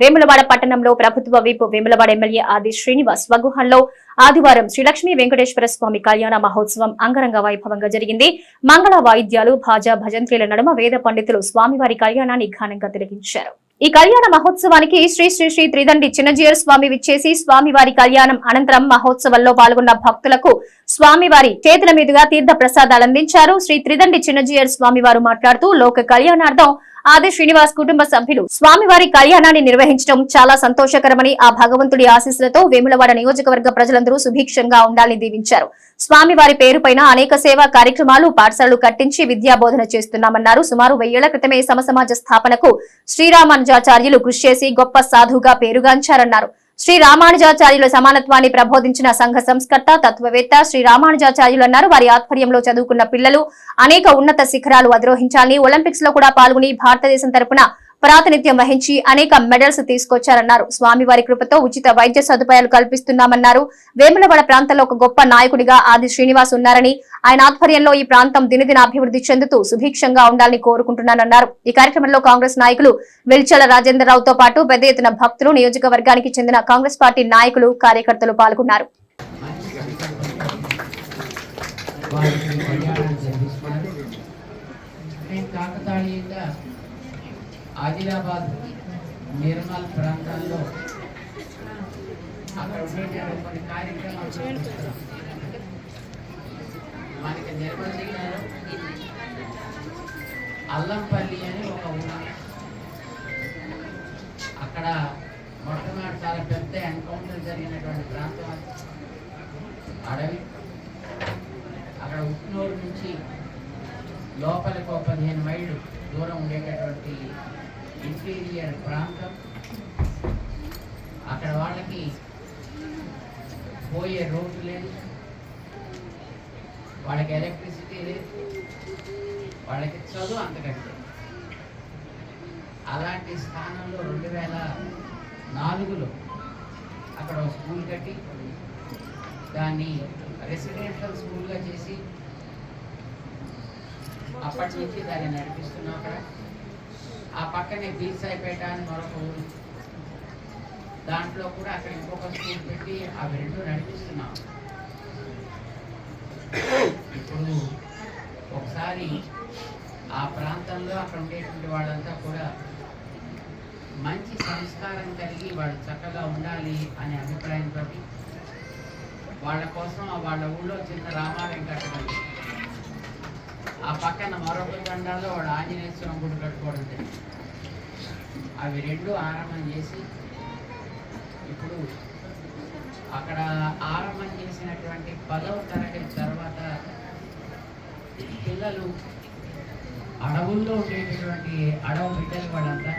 వేములవాడ పట్టణంలో ప్రభుత్వ whip Vemulawada MLA ఆది శ్రీనివాస్ స్వగృహంలో ఆదివారం శ్రీలక్ష్మీ వెంకటేశ్వర స్వామి కళ్యాణ మహోత్సవం అంగరంగ వైభవంగా జరిగింది. మంగళ వాయిద్యాలు భాజా భజంత్రీల నడుమ వేద పండితులు స్వామివారి కళ్యాణాన్ని ఘనంగా తిలకించారు. ఈ కళ్యాణ మహోత్సవానికి శ్రీ శ్రీ శ్రీ త్రిదండి చిన్నజీయర్ స్వామి విచ్చేసి స్వామివారి కళ్యాణం అనంతరం మహోత్సవంలో పాల్గొన్న భక్తులకు స్వామివారి చేతుల మీదుగా తీర్థ ప్రసాదాలు అందించారు. శ్రీ త్రిదండి చిన్నజీయర్ స్వామివారు మాట్లాడుతూ లోక కళ్యాణార్థం ఆది శ్రీనివాస్ కుటుంబ సభ్యులు స్వామివారి కళ్యాణాన్ని నిర్వహించడం చాలా సంతోషకరమని ఆ భగవంతుడి ఆశీస్సులతో వేములవాడ నియోజకవర్గ ప్రజలందరూ సుభిక్షంగా ఉండాలని దీవించారు. స్వామివారి పేరుపైన అనేక సేవా కార్యక్రమాలు పాఠశాలలు కట్టించి విద్యాబోధన చేస్తున్నామన్నారు. సుమారు వెయ్యేళ్ళ క్రితమే సమసమాజ స్థాపనకు శ్రీరామానుజాచార్యులు కృషి చేసి గొప్ప సాధుగా పేరుగాంచారన్నారు. శ్రీ రామానుజాచార్యుల సమానత్వాన్ని ప్రబోధించిన సంఘ సంస్కర్త తత్వవేత్త శ్రీ రామానుజాచార్యులు అన్నారు. వారి ఆధ్వర్యంలో చదువుకున్న పిల్లలు అనేక ఉన్నత శిఖరాలు అధిరోహించాలని ఒలింపిక్స్లో కూడా పాల్గొని భారతదేశం తరపున ప్రాతినిధ్యం వహించి అనేక మెడల్స్ తీసుకొచ్చారన్నారు. స్వామివారి కృపతో ఉచిత వైద్య సదుపాయాలు కల్పిస్తున్నామన్నారు. వేములవాడ ప్రాంతంలో ఒక గొప్ప నాయకుడిగా ఆది శ్రీనివాస్ ఉన్నారని ఆయన ఆధ్వర్యంలో ఈ ప్రాంతం దినదిన అభివృద్ధి చెందుతూ సుభిక్షంగా ఉండాలని కోరుకుంటున్నానన్నారు. ఈ కార్యక్రమంలో కాంగ్రెస్ నాయకులు వెల్చల రాజేంద్రరావుతో పాటు పెద్ద ఎత్తున భక్తులు నియోజకవర్గానికి చెందిన కాంగ్రెస్ పార్టీ నాయకులు కార్యకర్తలు పాల్గొన్నారు. కాకతాళీయంగా ఆదిలాబాద్ నిర్మల్ ప్రాంతాల్లో అక్కడ ఉండేటువంటి కొన్ని కార్యక్రమాలు మనకి నిర్మల్ జిల్లాలో అల్లంపల్లి అని ఒక ఊరు. అక్కడ మొట్టమొదటి చాలా పెద్ద ఎన్కౌంటర్ జరిగినటువంటి ప్రాంతం అడవి. అక్కడ ఉట్నూరు నుంచి లోపలికి ఒక పదిహేను ఉండేటటువంటి ఇంటీరియర్ ప్రాంతం. అక్కడ వాళ్ళకి పోయే రోడ్డు లేదు. వాళ్ళకి ఎలక్ట్రిసిటీ లేదు. వాళ్ళకి చదువు అంతకంటే. అలాంటి స్థానంలో రెండు వేల నాలుగులో అక్కడ ఒక స్కూల్ కట్టి దాన్ని రెసిడెన్షియల్ స్కూల్గా చేసి అప్పటి నుంచి దాన్ని నడిపిస్తున్నాం అక్కడ ఆ పక్కనే బీసాయిపేట అని మరొక ఊరు. దాంట్లో కూడా అక్కడ ఇంకొక స్కూల్ పెట్టి అవి రెండు నడిపిస్తున్నాం ఇప్పుడు ఒకసారి ఆ ప్రాంతంలో అక్కడ ఉండేటువంటి వాళ్ళంతా కూడా మంచి సంస్కారం కలిగి వాళ్ళు చక్కగా ఉండాలి అనే అభిప్రాయంతో వాళ్ళ కోసం వాళ్ళ ఊళ్ళో చిన్న రామాలయం కట్టడం ఆ పక్కన మరొక దండాల్లో వాడు ఆంజనేయ స్వామి గుడి కట్టుకోవడం జరిగింది. అవి రెండు ఆరంభం చేసి ఇప్పుడు అక్కడ ఆరంభం చేసినటువంటి పదవ తరగతి తర్వాత పిల్లలు అడవుల్లో ఉండేటటువంటి అడవు బిడ్డలు వాళ్ళంతా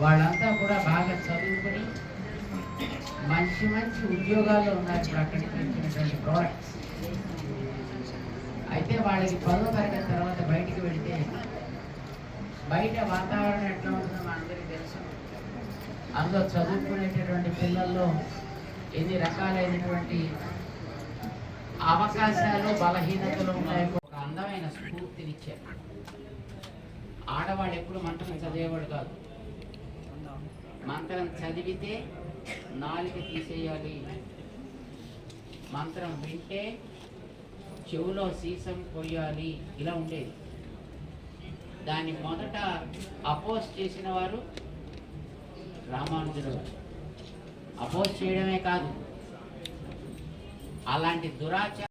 వాళ్ళంతా కూడా బాగా చదువుకుని మంచి మంచి ఉద్యోగాల్లో ఉన్నారు అక్కడికి వచ్చినటువంటి ప్రోడక్ట్స్. అయితే వాళ్ళకి పదో తరగతి తర్వాత బయటికి వెళితే బయట వాతావరణం ఎట్లా ఉంటుందో మనందరికీ తెలుసు. అందులో చదువుకునేటటువంటి పిల్లల్లో ఎన్ని రకాలైనటువంటి అవకాశాలు బలహీనతలు ఉన్నాయో. ఒక అందమైన స్ఫూర్తినిచ్చారు. ఆడవాడు ఎప్పుడు మంత్రం చదివేవాడు కాదు. మంత్రం చదివితే నాలుగు తీసేయాలి. మంత్రం వింటే చెవులో సీసం పోయాలి. ఇలా ఉండేది. దాన్ని మొదట అపోజ్ చేసిన వారు రామానుజుడు అపోజ్ చేయడమే కాదు అలాంటి దురాచార